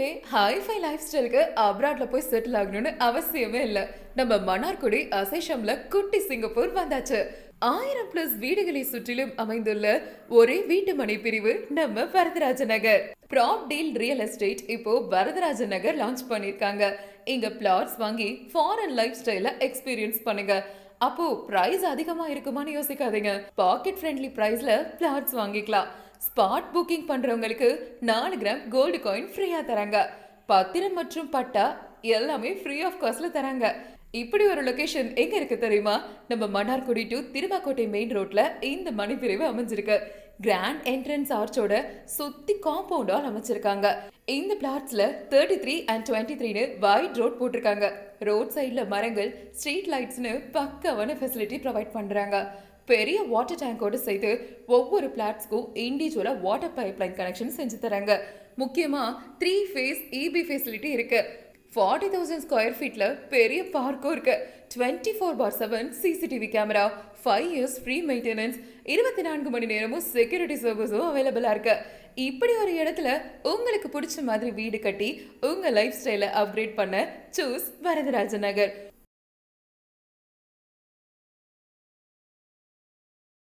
இனிமே hi-fi life ஸ்டைலுக்கு அப்ராட்ல போய் செட்டில் ஆகணும்னு அவசியமே இல்லை. நம்ம மன்னார்குடி அசைஷம்ல குட்டி சிங்கப்பூர் வந்தாச்சு. ஆயிரம் பிளஸ் வீடுகளை சுற்றிலும் அமைந்துள்ள ஒரே வீட்டு மனை பிரிவு நம்ம Varadaraja Nagar. Prop deal real estate இப்போ வரதராஜ நகர் லான்ச் பண்ணிருக்காங்க. இங்க பிளாட்ஸ் வாங்கி ஃபாரின் லைஃப் ஸ்டைல எக்ஸ்பீரியன்ஸ் பண்ணுங்க. அப்போ பிரைஸ் அதிகமா இருக்குமான்னு யோசிக்காதீங்க. பாக்கெட் ஃப்ரெண்ட்லி பிரைஸ்ல பிளாட்ஸ் வாங்கிக்கலாம். ஸ்பாட் புக்கிங் பண்ணுறவங்களுக்கு நாலு கிராம் கோல்டு காயின் ஃப்ரீயாக தராங்க. பத்திரம் மற்றும் பட்டா எல்லாமே ஃப்ரீ ஆஃப் காஸ்ட்டில் தராங்க. இப்படி ஒரு லொகேஷன் எங்கே இருக்குது தெரியுமா? நம்ம மன்னார்குடி டு திருவாக்கோட்டை மெயின் ரோட்டில் இந்த மணிப்பிரிவு அமைஞ்சிருக்கு. கிராண்ட் என்ட்ரன்ஸ் ஆர்ச்சோட சுத்தி காம்பவுண்டால் அமைச்சிருக்காங்க. இந்த பிளாட்ஸ்ல தேர்ட்டி த்ரீ அண்ட் டுவெண்ட்டி த்ரீனு வைட் ரோட் போட்டிருக்காங்க. ரோட் சைடில் மரங்கள் ஸ்ட்ரீட் லைட்ஸ்னு பக்கவான ஃபெசிலிட்டி ப்ரொவைட் பண்ணுறாங்க பெரிய வாட்டர் டேங்கோட சேர்த்து ஒவ்வொரு பிளாட்ஸ்க்கும் இண்டிவிஜுவலாக வாட்டர் பைப்லைன் கனெக்ஷன் செஞ்சு தராங்க. முக்கியமாக த்ரீ ஃபேஸ் இபி ஃபெசிலிட்டி இருக்குது ஃபார்ட்டி தௌசண்ட் ஸ்கொயர் ஃபீட்டில் பெரிய பார்க்கும் இருக்கு. Twenty four by seven CCTV camera five years free maintenance இருபத்தி நான்கு மணி நேரமும் செக்யூரிட்டி சர்வீஸும் அவைலபிளாக இருக்கு. இப்படி ஒரு இடத்துல உங்களுக்கு பிடிச்ச மாதிரி வீடு கட்டி உங்கள் லைஃப் ஸ்டைலை அப்கிரேட் பண்ண சூஸ் வரதராஜன் நகர்.